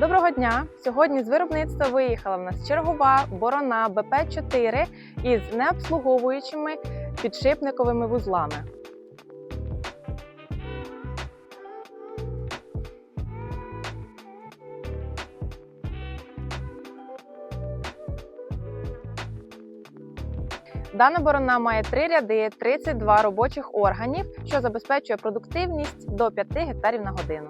Доброго дня! Сьогодні з виробництва виїхала в нас чергова борона БП-4 із необслуговуючими підшипниковими вузлами. Дана борона має три ряди, 32 робочих органів, що забезпечує продуктивність до 5 гектарів на годину.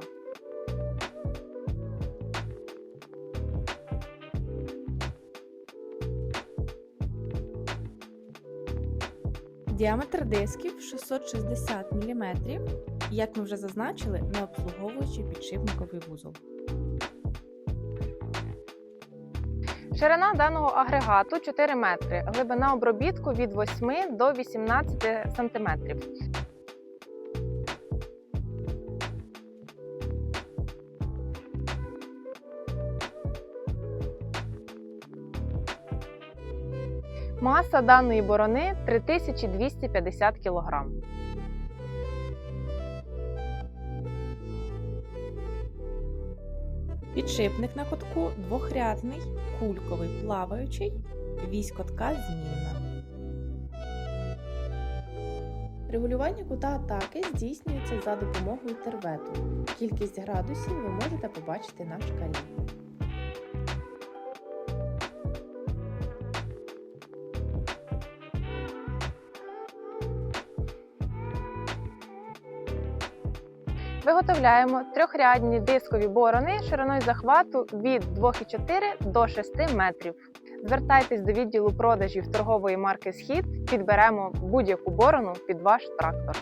Діаметр дисків 660 мм, як ми вже зазначили, не обслуговуючи підшипниковий вузол. Ширина даного агрегату 4 метри, глибина обробітку від 8 до 18 сантиметрів. Маса даної борони 3250 кг. Підшипник на котку двохрядний, кульковий плаваючий, вісь котка змінна. Регулювання кута атаки здійснюється за допомогою тервету. Кількість градусів ви можете побачити на шкалі. Виготовляємо трьохрядні дискові борони шириною захвату від 2,4 до 6 метрів. Звертайтесь до відділу продажів торгової марки Схід, підберемо будь-яку борону під ваш трактор.